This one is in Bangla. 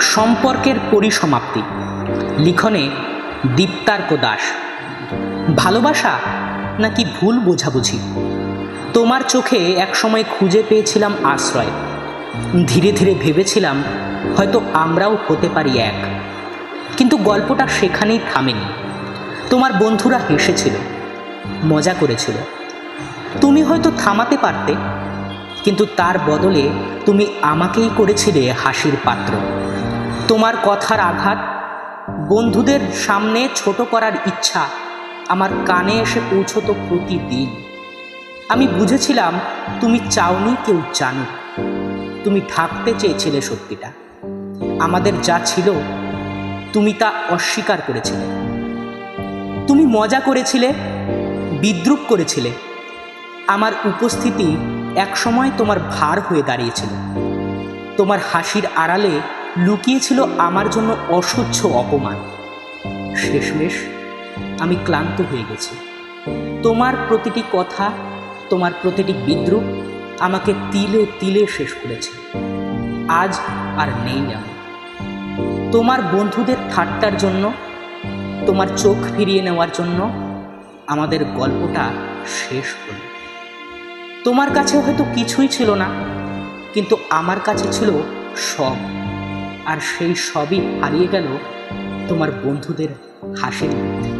সম্পর্কের পরিসমাপ্তি। লিখনে দীপ্তার্ক দাস। ভালোবাসা নাকি ভুল বোঝাবুঝি? তোমার চোখে একসময় খুঁজে পেয়েছিলাম আশ্রয়। ধীরে ধীরে ভেবেছিলাম হয়তো আমরাও হতে পারি এক। কিন্তু গল্পটা সেখানেই থামেনি। তোমার বন্ধুরা হেসেছিল, মজা করেছিল। তুমি হয়তো থামাতে পারতে, কিন্তু তার বদলে তুমি আমাকেই করেছিলে হাসির পাত্র। তোমার কথার আঘাত, বন্ধুদের সামনে ছোট করার ইচ্ছা, আমার কানে এসে পৌঁছতো প্রতিদিন। আমি বুঝেছিলাম, তুমি চাওনি কেউ জানুক। তুমি ঢাকতে চেয়েছিলে সত্যিটা। আমাদের যা ছিল, তুমি তা অস্বীকার করেছিলে। তুমি মজা করেছিলে, বিদ্রুপ করেছিলে। আমার উপস্থিতি একসময় তোমার ভার হয়ে দাঁড়িয়েছিল। তোমার হাসির আড়ালে লুকিয়েছিল আমার জন্য অসহ্য অপমান। শেষমেশ আমি ক্লান্ত হয়ে গেছি। তোমার প্রতিটি কথা, তোমার প্রতিটি বিদ্রুপ আমাকে তিলে তিলে শেষ করেছে। আজ আর নেই আমি। তোমার বন্ধুদের ঠাট্টার জন্য, তোমার চোখ ফিরিয়ে নেওয়ার জন্য আমাদের গল্পটা শেষ হলো। তোমার কাছে হয়তো কিছুই ছিল না, কিন্তু আমার কাছে ছিল সব। আর সেই সবই হারিয়ে গেল তোমার বন্ধুদের হাসির মধ্যে।